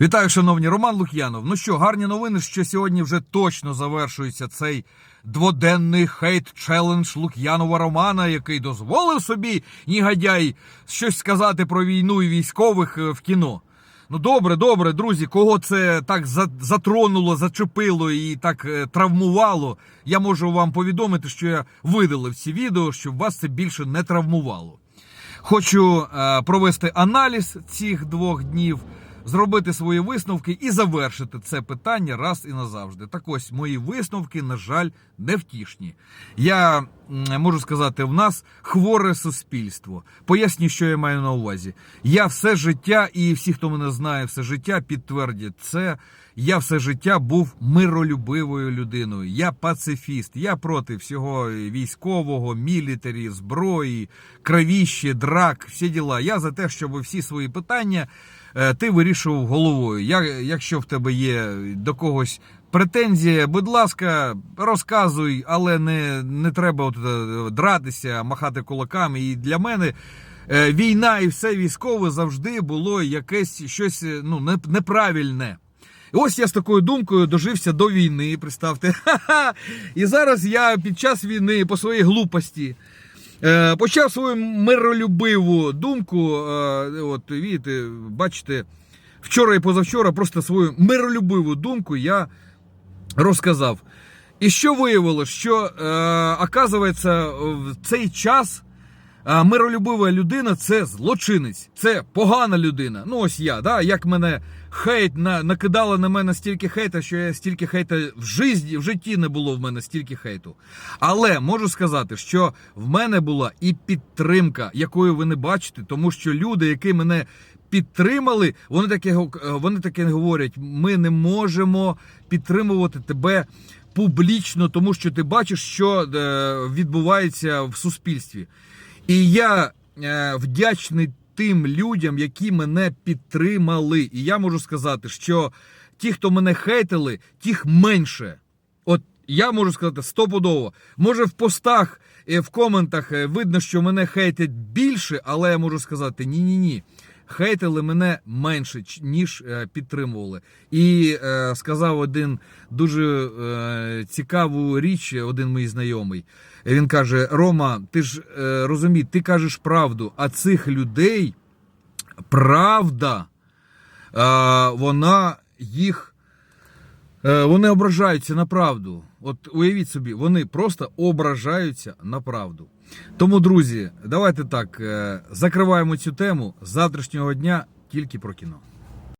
Вітаю, шановні, Роман Лук'янов. Ну що, гарні новини, що сьогодні вже точно завершується цей дводенний хейт-челендж Лук'янова Романа, який дозволив собі, негодяй, щось сказати про війну і військових е, в кіно. Ну добре, добре, друзі, кого це так затронуло, зачепило і так е, травмувало, я можу вам повідомити, що я видалив ці відео, щоб вас це більше не травмувало. Хочу е, провести аналіз цих двох днів, зробити свої висновки і завершити це питання раз і назавжди. Так ось мої висновки, на жаль, невтішні. Я можу сказати, в нас хворе суспільство. Поясню, що я маю на увазі. Я все життя, і всі, хто мене знає, все життя підтвердять це. Я все життя був миролюбивою людиною. Я пацифіст. Я проти всього військового, мілітарі, зброї, кровіще, драк, всі діла. Я за те, щоб всі свої питання ти вирішував головою. Якщо в тебе є до когось претензія, будь ласка, розказуй, але не, не треба от, е, дратися, махати кулаками. І для мене. е, Війна і все військове завжди було якесь щось е, ну, неправильне. Ось я з такою думкою дожився до війни, представте. Ха-ха. І зараз я під час війни по своїй глупості е, почав свою миролюбиву думку. Е, от, видите, бачите, вчора і позавчора просто свою миролюбиву думку я розказав. І що виявилося, що е, оказується, в цей час а миролюбива людина це злочинець, це погана людина. Ну ось я, да, як мене хейт на, накидали на мене стільки хейта, що я стільки хейта в житті, в житті не було в мене стільки хейту. Але можу сказати, що в мене була і підтримка, якої ви не бачите, тому що люди, які мене підтримали, вони таке вони таке говорять: ми не можемо підтримувати тебе. Публічно, тому що ти бачиш, що е, відбувається в суспільстві. І я е, вдячний тим людям, які мене підтримали. І я можу сказати, що ті, хто мене хейтили, тих менше. От я можу сказати стопудово. Може, в постах, е, в коментах е, видно, що мене хейтять більше, але я можу сказати: ні-ні ні. Хейтили мене менше, ніж е, підтримували. І е, сказав один дуже е, цікаву річ, один мій знайомий. Він каже: Рома, ти ж е, розумій, ти кажеш правду, а цих людей правда, е, вона їх. Е, Вони ображаються на правду. От уявіть собі, вони просто ображаються на правду. Тому, друзі, давайте так е, закриваємо цю тему з завтрашнього дня тільки про кіно.